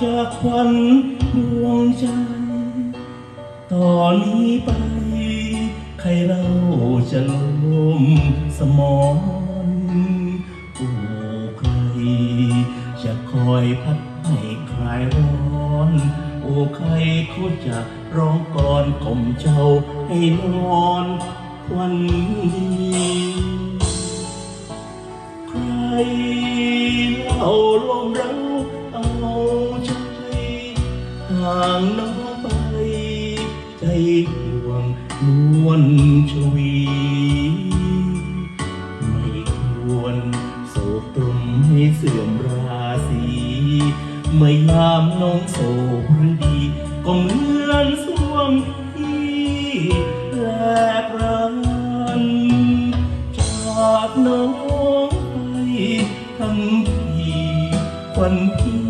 ขวัญดวงใจตอนนี้ไป ใครเราจะล้มสมองโอ้ใคร จะคอยพัดให้คลายร้อน โอ้ใครเขาจะร้องก่อนข่มเจ้าให้นอนควันดีใคร เล่าลมเราเอาใจห่างน้องไป ใจห่วงนวลชวี ไม่ควรโศกตรมให้เสื่อมราศีเมื่อยามน้องโศกหรือดีก็เหมือน วันพี่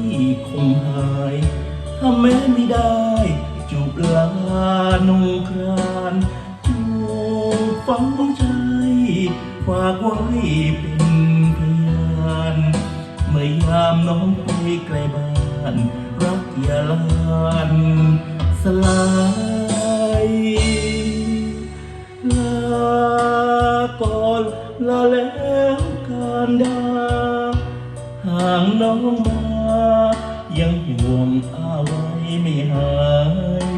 คงหาย ถ้าแม้ไม่ได้ จูบลานงครานจูบฝังใจฝากไว้เป็นพยานเมื่อยามน้องไปไกลบ้าน รักอย่าลานสลายลาก่อนลาแล้วการดางน้องมา ยังห่วงอาไว้ไม่หาย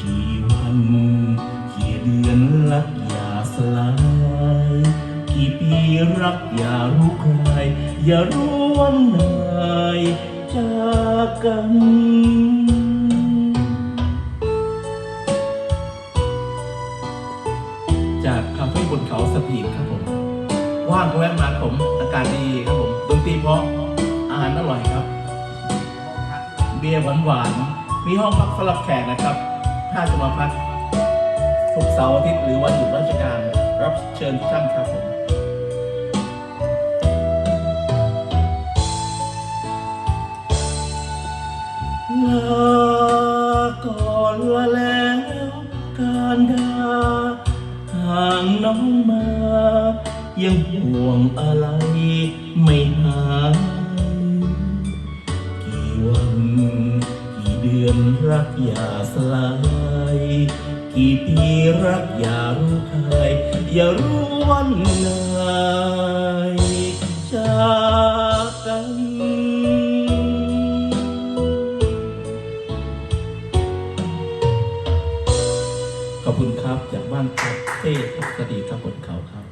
กี่วันกี่เดือนรักอย่าสลาย กี่ปีรักอย่ารู้ใคร อย่ารู้วันไหนจากกันจากคาเฟ่บนเขาสปีดครับผม ว่างก็แวะมาผม อากาศดี บียร์หวานๆ มีห้องพักสำหรับแขกนะครับ ถ้าจะมาพักทุกเสาร์อาทิตย์หรือวันหยุดราชการ รับเชิญท่านครับผมลาก่อนลาแล้วการดาห่างน้องมา ยังห่วงอะไรไม่หาย อนรักอย่าสลาย กี่ปีรักอย่ารู้ใครอย่ารู้วันไหนจากกันขอบคุณครับจากบ้านคาเฟ่สวัสดีครับบนเขาครับ